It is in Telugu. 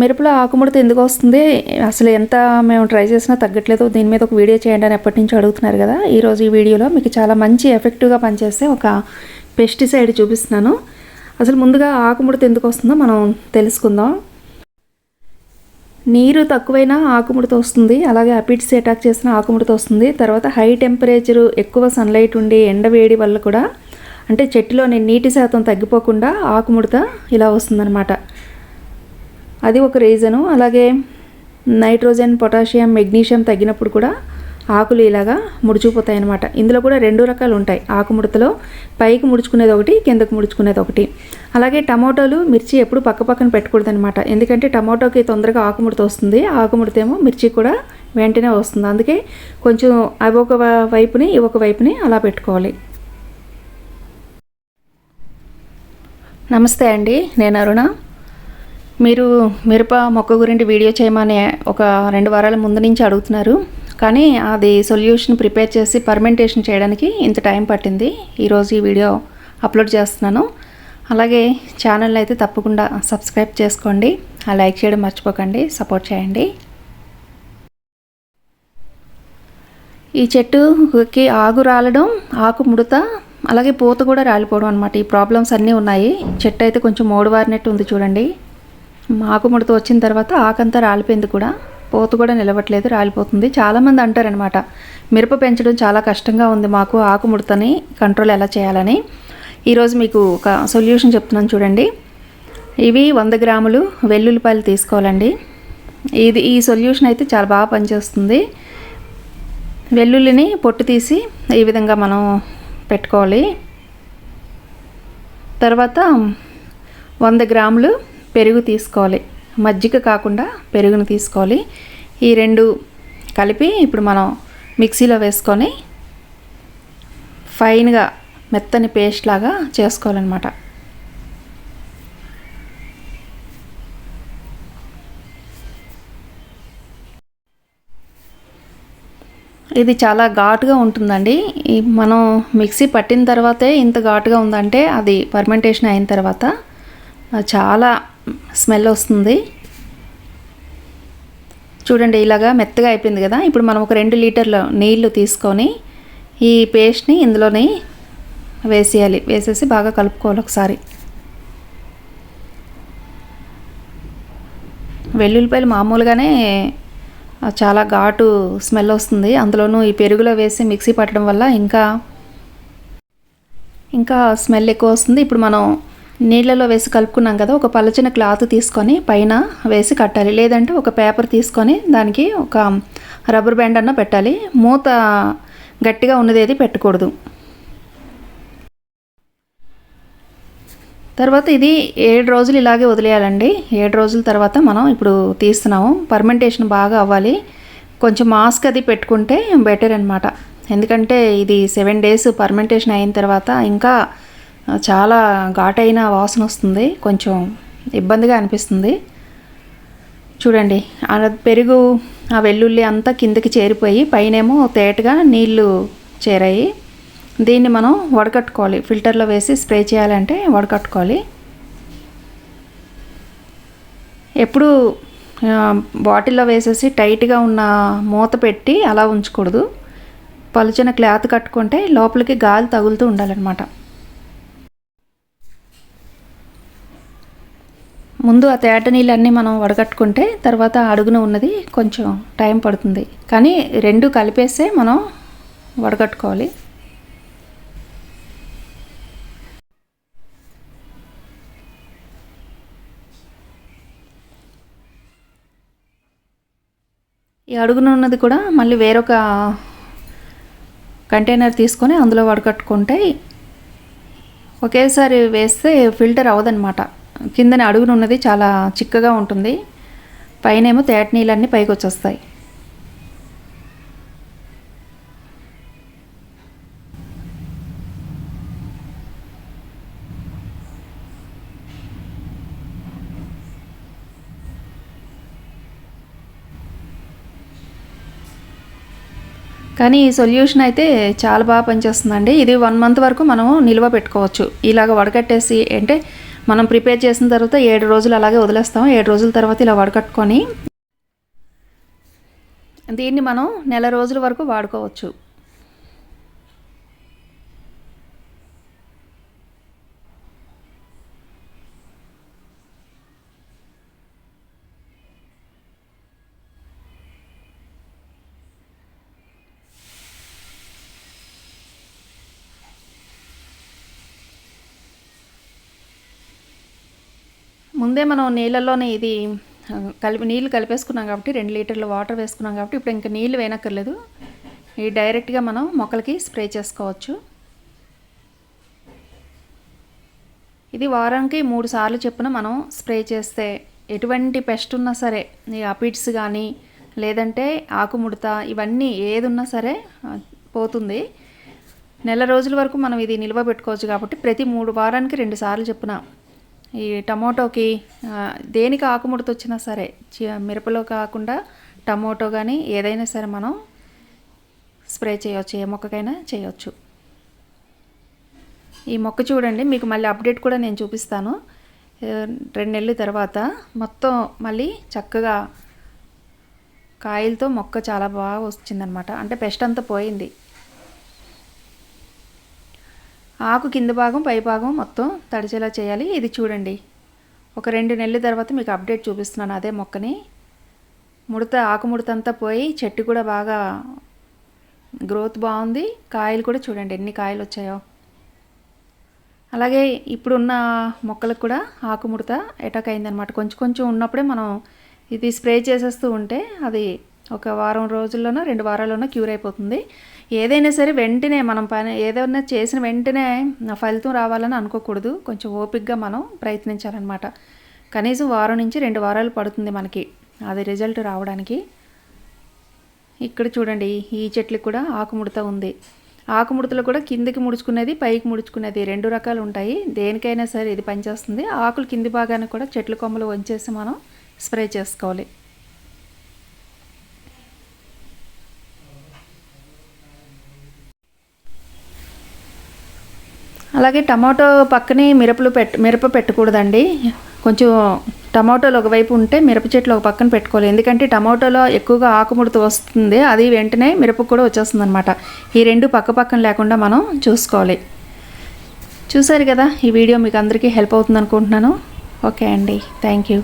మిరపలో ఆకుముడత ఎందుకు వస్తుంది? అసలు ఎంత మేము ట్రై చేసినా తగ్గట్లేదు. దీని మీద ఒక వీడియో చేయండి అని ఎప్పటి నుంచో అడుగుతున్నారు కదా. ఈరోజు ఈ వీడియోలో మీకు చాలా మంచి ఎఫెక్టివ్గా పనిచేసే ఒక పెస్టిసైడ్ చూపిస్తున్నాను. అసలు ముందుగా ఆకుముడత ఎందుకు వస్తుందో మనం తెలుసుకుందాం. నీరు తక్కువైనా ఆకుముడత వస్తుంది. అలాగే అపిడ్స్ అటాక్ చేసిన ఆకుముడత వస్తుంది. తర్వాత హై టెంపరేచరు ఎక్కువ సన్లైట్ ఉండి ఎండ వేడి వల్ల కూడా అంటే చెట్టులోని నీటి శాతం తగ్గిపోకుండా ఆకుముడత ఇలా వస్తుందన్నమాట. అది ఒక రీజను అలాగే నైట్రోజన్ పొటాషియం మెగ్నీషియం తగ్గినప్పుడు కూడా ఆకులు ఇలాగా ముడుచుకుపోతాయి అన్నమాట ఇందులో కూడా రెండు రకాలు ఉంటాయి. ఆకుముడతలో పైకి ముడుచుకునేది ఒకటి కిందకు ముడుచుకునేది ఒకటి. అలాగే టమాటోలు మిర్చి ఎప్పుడు పక్క పక్కన పెట్టకూడదు అనమాట ఎందుకంటే టమాటోకి తొందరగా ఆకుముడత వస్తుంది. ఆకుముడత ఏమో మిర్చి కూడా వెంటనే వస్తుంది. అందుకే కొంచెం అవి ఒక వైపుని ఇవి ఒక వైపుని అలా పెట్టుకోవాలి. నమస్తే అండి. నేను అరుణ. మీరు మిరప మొక్క గురించి వీడియో చేయమని ఒక రెండు వారాల ముందు నుంచి అడుగుతున్నారు. కానీ అది సొల్యూషన్ ప్రిపేర్ చేసి పర్మెంటేషన్ చేయడానికి ఇంత టైం పట్టింది. ఈరోజు ఈ వీడియో అప్లోడ్ చేస్తున్నాను. అలాగే ఛానల్ అయితే తప్పకుండా సబ్స్క్రైబ్ చేసుకోండి. ఆ లైక్ చేయడం మర్చిపోకండి. సపోర్ట్ చేయండి. ఈ చెట్టుకి ఆగు రాలడం ఆకు ముడత అలాగే పూత కూడా రాలిపోవడం అనమాట ఈ ప్రాబ్లమ్స్ అన్నీ ఉన్నాయి. చెట్టు అయితే కొంచెం మోడువారినట్టు ఉంది చూడండి. ఆకు ముడత వచ్చిన తర్వాత ఆకంతా రాలిపోయింది కూడా. పోత కూడా నిలవట్లేదు రాలిపోతుంది. చాలామంది అంటారనమాట మిరప పెంచడం చాలా కష్టంగా ఉంది మాకు ఆకు ముడతని కంట్రోల్ ఎలా చేయాలని. ఈరోజు మీకు ఒక సొల్యూషన్ చెప్తున్నాను చూడండి. ఇవి వంద గ్రాములు వెల్లుల్లిపాయలు తీసుకోవాలండి. ఇది ఈ సొల్యూషన్ అయితే చాలా బాగా పనిచేస్తుంది. వెల్లుల్లిని పొట్టు తీసి ఈ విధంగా మనం పెట్టుకోవాలి. తర్వాత వంద గ్రాములు పెరుగు తీసుకోవాలి. మజ్జిగ కాకుండా పెరుగును తీసుకోవాలి. ఈ రెండు కలిపి ఇప్పుడు మనం మిక్సీలో వేసుకొని ఫైన్గా మెత్తని పేస్ట్ లాగా చేసుకోవాలన్నమాట. ఇది చాలా ఘాటుగా ఉంటుందండి. ఈ మనం మిక్సీ పట్టిన తర్వాతే ఇంత ఘాటుగా ఉందంటే అది ఫర్మెంటేషన్ అయిన తర్వాత చాలా స్మెల్ వస్తుంది. చూడండి ఇలాగా మెత్తగా అయిపోయింది కదా. ఇప్పుడు మనం ఒక రెండు లీటర్ల నీళ్ళు తీసుకొని ఈ పేస్ట్ని ఇందులోని వేసేయాలి. వేసేసి బాగా కలుపుకోవాలి ఒకసారి. వెల్లుల్లిపాయలు మామూలుగానే చాలా ఘాటు స్మెల్ వస్తుంది. అందులోనూ ఈ పెరుగులో వేసి మిక్సీ పట్టడం వల్ల ఇంకా ఇంకా స్మెల్ ఎక్కువ వస్తుంది. ఇప్పుడు మనం నీళ్ళలో వేసి కలుపుకున్నాం కదా ఒక పలచిన క్లాత్ తీసుకొని పైన వేసి కట్టాలి. లేదంటే ఒక పేపర్ తీసుకొని దానికి ఒక రబ్బర్ బ్యాండ్ అన్న పెట్టాలి. మూత గట్టిగా ఉన్నది పెట్టకూడదు. తర్వాత ఇది ఏడు రోజులు ఇలాగే వదిలేయాలండి. ఏడు రోజుల తర్వాత మనం ఇప్పుడు తీస్తున్నాము. పర్మెంటేషన్ బాగా అవ్వాలి. కొంచెం మాస్క్ అది పెట్టుకుంటే బెటర్ అనమాట ఎందుకంటే ఇది సెవెన్ డేస్ పర్మెంటేషన్ అయిన తర్వాత ఇంకా చాలా ఘాటైన వాసన వస్తుంది. కొంచెం ఇబ్బందిగా అనిపిస్తుంది. చూడండి ఆ పెరుగు ఆ వెల్లుల్లి అంతా కిందకి చేరిపోయి పైనేమో తేటగా నీళ్ళు చేరాయి. దీన్ని మనం వడకట్టుకోవాలి. ఫిల్టర్లో వేసి స్ప్రే చేయాలంటే వడకట్టుకోవాలి. ఎప్పుడు బాటిల్లో వేసేసి టైట్గా ఉన్న మూత పెట్టి అలా ఉంచకూడదు. పలుచన క్లాత్ కట్టుకుంటే లోపలికి గాలి తగులుతూ ఉండాలన్నమాట. ముందు ఆ తేట నీళ్ళన్నీ మనం వడగట్టుకుంటే తర్వాత అడుగున ఉన్నది కొంచెం టైం పడుతుంది. కానీ రెండు కలిపేసే మనం వడగట్టుకోవాలి. ఈ అడుగున ఉన్నది కూడా మళ్ళీ వేరొక కంటైనర్ తీసుకొని అందులో వడకట్టుకుంటే ఒకేసారి వేస్తే ఫిల్టర్ అవ్వదన్నమాట కిందన అడుగున ఉన్నది చాలా చిక్కగా ఉంటుంది. పైనేమో తేట నీళ్ళన్నీ పైకి వచ్చేస్తాయి కానీ ఈ సొల్యూషన్ అయితే చాలా బాగా పనిచేస్తుందండి. ఇది వన్ మంత్ వరకు మనం నిల్వ పెట్టుకోవచ్చు. ఇలాగ వడగట్టేసి అంటే మనం ప్రిపేర్ చేసిన తర్వాత ఏడు రోజులు అలాగే వదిలేస్తాం. ఏడు రోజుల తర్వాత ఇలా వడకట్టుకొని దీన్ని మనం నెల రోజుల వరకు వాడుకోవచ్చు. ముందే మనం నీళ్ళల్లోనే ఇది కలిపి నీళ్ళు కలిపేసుకున్నాం కాబట్టి రెండు లీటర్ల వాటర్ వేసుకున్నాం కాబట్టి ఇప్పుడు ఇంకా నీళ్ళు వేయనక్కర్లేదు ఇది డైరెక్ట్గా మనం మొక్కలకి స్ప్రే చేసుకోవచ్చు. ఇది వారానికి మూడు సార్లు చొప్పున మనం స్ప్రే చేస్తే ఎటువంటి పెస్ట్ ఉన్నా సరే ఈ అపిడ్స్ కానీ లేదంటే ఆకుముడత ఇవన్నీ ఏది ఉన్నా సరే పోతుంది. నెల రోజుల వరకు మనం ఇది నిల్వ పెట్టుకోవచ్చు కాబట్టి ప్రతి మూడు వారానికి రెండు సార్లు చొప్పున ఈ టమోటోకి దేనికి ఆకుముడత వచ్చినా సరే చి- మిరపలో కాకుండా టమోటో కానీ ఏదైనా సరే మనం స్ప్రే చేయవచ్చు ఏ మొక్కకైనా చేయవచ్చు ఈ మొక్క చూడండి మీకు మళ్ళీ అప్డేట్ కూడా నేను చూపిస్తాను. రెండు నెలల తర్వాత మొత్తం మళ్ళీ చక్కగా కాయలతో మొక్క చాలా బాగా వచ్చిందనమాట. అంటే పెస్ట్ అంతా పోయింది. ఆకు కింద భాగం పై భాగం మొత్తం తడిచేలా చేయాలి. ఇది చూడండి. ఒక రెండు నెలల తర్వాత మీకు అప్డేట్ చూపిస్తున్నాను అదే మొక్కని. ముడత ఆకు ముడత అంతా పోయి చెట్టు కూడా బాగా గ్రోత్ బాగుంది. కాయలు కూడా చూడండి ఎన్ని కాయలు వచ్చాయో. అలాగే ఇప్పుడున్న మొక్కలకు కూడా ఆకుముడత అటాక్ అయిందనమాట కొంచెం కొంచెం ఉన్నప్పుడే మనం ఇది స్ప్రే చేసేస్తూ ఉంటే అది ఒక వారం రోజుల్లోనో రెండు వారాల్లోనో క్యూర్ అయిపోతుంది. ఏదైనా సరే వెంటనే మనం పని ఏదైనా చేసిన వెంటనే ఫలితం రావాలని అనుకోకూడదు. కొంచెం ఓపిక్గా మనం ప్రయత్నించాలన్నమాట. కనీసం వారం నుంచి రెండు వారాలు పడుతుంది మనకి అది రిజల్ట్ రావడానికి. ఇక్కడ చూడండి ఈ చెట్లకు కూడా ఆకుముడత ఉంది. ఆకుముడతలు కూడా కిందికి ముడుచుకునేది పైకి ముడుచుకునేది రెండు రకాలు ఉంటాయి. దేనికైనా సరే ఇది పనిచేస్తుంది. ఆకులు కింది భాగాన్ని కూడా చెట్ల కొమ్మలు వంచేసి మనం స్ప్రే చేసుకోవాలి. అలాగే టమాటో పక్కనే మిరపలు పెట్ మిరప పెట్టకూడదండి. కొంచెం టమాటోలు ఒకవైపు ఉంటే మిరప చెట్లు ఒక పక్కన పెట్టుకోవాలి. ఎందుకంటే టమాటోలో ఎక్కువగా ఆకుముడత వస్తుంది. అది వెంటనే మిరపకు కూడా వచ్చేస్తుంది అనమాట ఈ రెండు పక్క పక్కన లేకుండా మనం చూసుకోవాలి. చూసారు కదా? ఈ వీడియో మీకు అందరికీ హెల్ప్ అవుతుంది అనుకుంటున్నాను ఓకే అండి. Thank you.